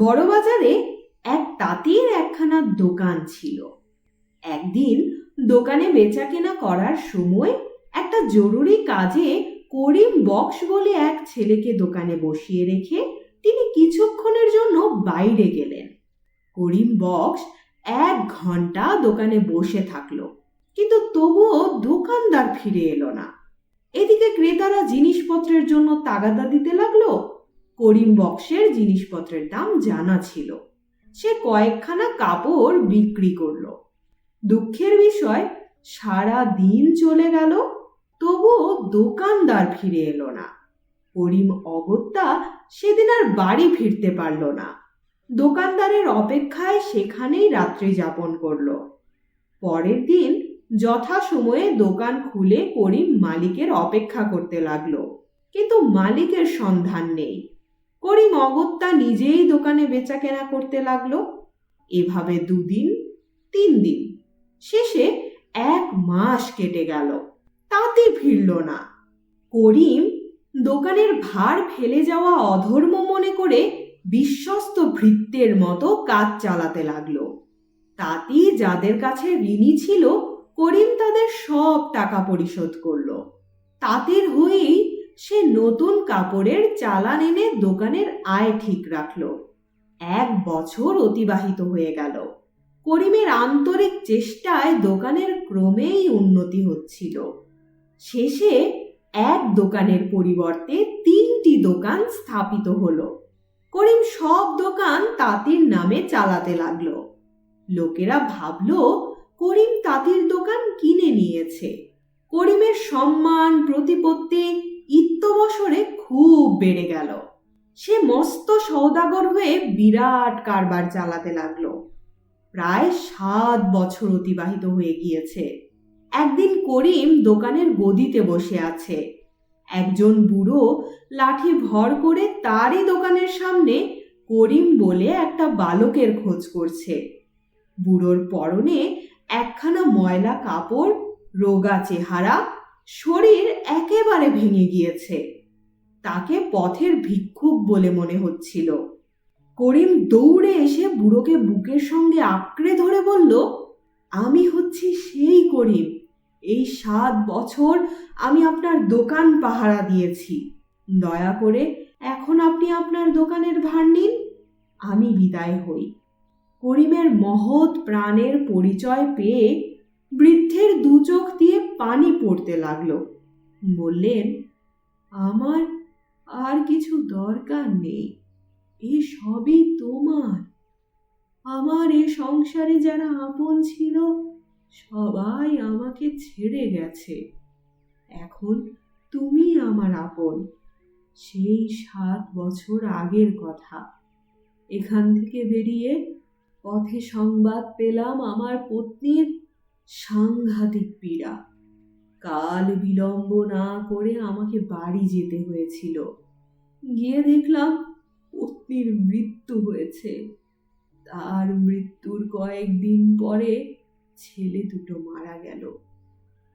বড়বাজারে এক তাঁতির একখানা দোকান ছিল। একদিন দোকানে বেচাকেনা করার সময় একটা জরুরি কাজে করিম বক্স বলে এক ছেলেকে দোকানে বসিয়ে রেখে তিনি কিছুক্ষণের জন্য বাইরে গেলেন। করিম বক্স এক ঘণ্টা দোকানে বসে থাকল, কিন্তু তবুও দোকানদার ফিরে এলো না। এদিকে ক্রেতারা জিনিসপত্রের জন্য তাগাদা দিতে লাগল করিম বক্সের জিনিসপত্রের দাম জানা ছিল। সে কয়েকখানা কাপড় বিক্রি করল। দুঃখের বিষয়, সারা দিন চলে গেল, তবুও দোকানদার ফিরে এলো না। করিম অগত্যা সেদিন আর বাড়ি ফিরতে পারল না। দোকানদারের অপেক্ষায় সেখানেই রাত্রি যাপন করল। পরের দিন যথাসময়ে দোকান খুলে করিম মালিকের অপেক্ষা করতে লাগল। কিন্তু মালিকের সন্ধান নেই। করিম অগত্যা নিজেই দোকানে বেচাকেনা করতে লাগল। এভাবে দুদিন, তিন দিন, শেষে এক মাস কেটে গেল। তাতে ফিরল না। করিম দোকানের ভার ফেলে যাওয়া অধর্ম মনে করে বিশ্বস্ত ভৃত্যের মতো কাজ চালাতে লাগল। তাতে যাদের কাছে ঋণী ছিল, করিম তাদের সব টাকা পরিশোধ করল। তাঁতের হয়েই সে নতুন কাপড়ের চালান এনে দোকানের আয় ঠিক রাখল। এক বছর অতিবাহিত হয়ে গেল। করিমের আন্তরিক চেষ্টায় দোকানের ক্রমেই উন্নতি হচ্ছিল। শেষে এক দোকানের পরিবর্তে তিনটি দোকান স্থাপিত হলো। করিম সব দোকান তাঁতির নামে চালাতে লাগল। লোকেরা ভাবল, করিম তাঁতির দোকান কিনে নিয়েছে। করিমের সম্মান, প্রতিপত্তি ইত্যবসরে খুব বেড়ে গেল। সে মস্ত সৌদাগর হয়ে বিরাট কারবার চালাতে লাগল। প্রায় সাত বছর অতিবাহিত হয়ে গিয়েছে। একদিন করিম দোকানের গদিতে বসে আছে। একজন বুড়ো লাঠি ভর করে তারই দোকানের সামনে করিম বলে একটা বালকের খোঁজ করছে। বুড়োর পরনে একখানা ময়লা কাপড়, রোগা চেহারা শরীর একেবারে ভেঙে গিয়েছে। তাকে পথের ভিক্ষুক বলে মনে হচ্ছিল। করিম দৌড়ে এসে বুড়োকে বুকের সঙ্গে আঁকড়ে ধরে বলল, আমি হচ্ছি সেই করিম। এই সাত বছর আমি আপনার দোকান পাহারা দিয়েছি। দয়া করে এখন আপনি আপনার দোকানের ভার নিন। আমি বিদায় হই। করিমের মহৎ প্রাণের পরিচয় পেয়ে বৃদ্ধের দু চোখ দিয়ে পানি পড়তে লাগল। বললেন, আমার আর কিছু দরকার নেই। এ সবই তোমার। আমার এ সংসারে যারা আপন ছিল, সবাই আমাকে ছেড়ে গেছে। এখন তুমি আমার আপন। সেই সাত বছর আগের কথা। এখান থেকে বেরিয়ে পথে সংবাদ পেলাম আমার পত্নীর সাংঘাতিক পীড়া। কাল বিলম্ব না করে আমাকে বাড়ি যেতে হয়েছিল। গিয়ে দেখলাম পত্নীর মৃত্যু হয়েছে। তার মৃত্যুর কয়েকদিন পরে ছেলে দুটো মারা গেল।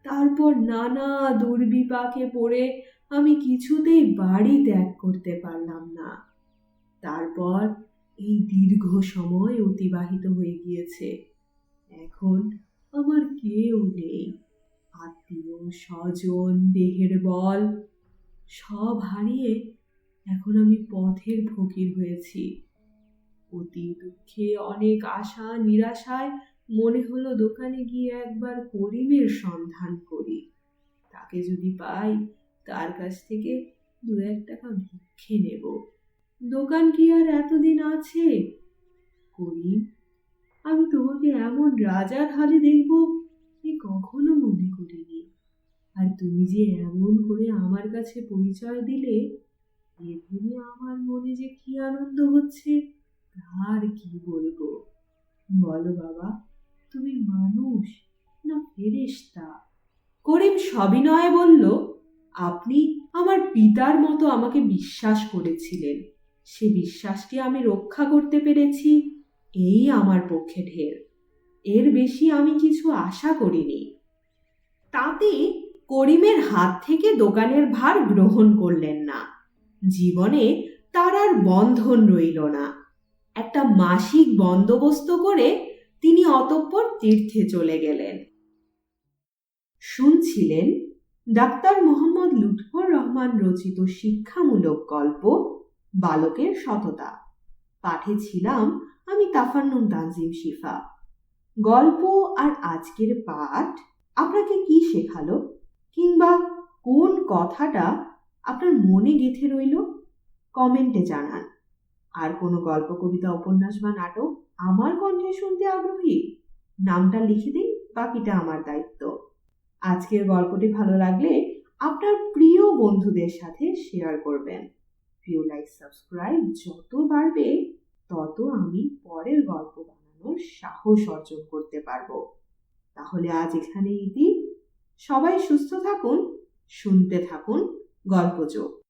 তারপর নানা দুর্বিপাকে পড়ে আমি কিছুতেই বাড়ি ত্যাগ করতে পারলাম না। তারপর এই দীর্ঘ সময় অতিবাহিত হয়ে গিয়েছে। এখন আমার কেউ নেই। আত্মীয়, স্বজন, দেহের বল, সব হারিয়ে এখন আমি পথের ফকির হয়েছি। অতি দুঃখে, অনেক আশা, নিরাশায় মনে হলো দোকানে গিয়ে একবার করিমের সন্ধান করি। তাকে যদি পাই, তার কাছ থেকে দু এক টাকা ভিক্ষে নেব। দোকান কি আর এতদিন আছে? করিম আমি তোমাকে এমন রাজার হালে দেখব এ কখনো মনে করিনি। আর তুমি যে এমন করে আমার কাছে পরিচয় দিলে, এ ভেবে আমার মনে যে কি আনন্দ হচ্ছে, তার কি বলব? বলো বাবা, তুমি মানুষ না ফেরেশতা? করিম সবিনয়ে বলল, আপনি আমার পিতার মতো আমাকে বিশ্বাস করেছিলেন। সে বিশ্বাসকে আমি রক্ষা করতে পেরেছি। এই আমার পক্ষে ঢের। এর বেশি আমি কিছু আশা করিনি। তাতে করিমের হাত থেকে দোকানের ভার গ্রহণ করলেন না। জীবনে তার আর বন্ধন রইল না। একটা মাসিক বন্দোবস্ত করে তিনি অতঃপর তীর্থে চলে গেলেন। শুনছিলেন ডাক্তার মোহাম্মদ লুৎফর রহমান রচিত শিক্ষামূলক গল্প, বালকের সততা। পাঠে ছিলাম আমি তাফান্নুম তানজিম শিফা। গল্প আর আজকের পাঠ আপনাকে কি শেখালো? কিংবা কোন কথাটা আপনার মনে গেঁথে রইল? কমেন্টে জানান। আর কোনো গল্প, কবিতা, উপন্যাস বা নাটক আমার কণ্ঠে শুনতে আগ্রহী? নামটা লিখে দিন, বাকিটা আমার দায়িত্ব। আজকের গল্পটি ভালো লাগলে আপনার প্রিয় বন্ধুদের সাথে শেয়ার করবেন। ভিউ লাইক, সাবস্ক্রাইব যত বাড়বে তত আমি পরের গল্প বানানোর সাহস অর্জন করতে পারব। তাহলে আজ এখানেই ইতি সবাই সুস্থ থাকুন, শুনতে থাকুন গল্পযোগ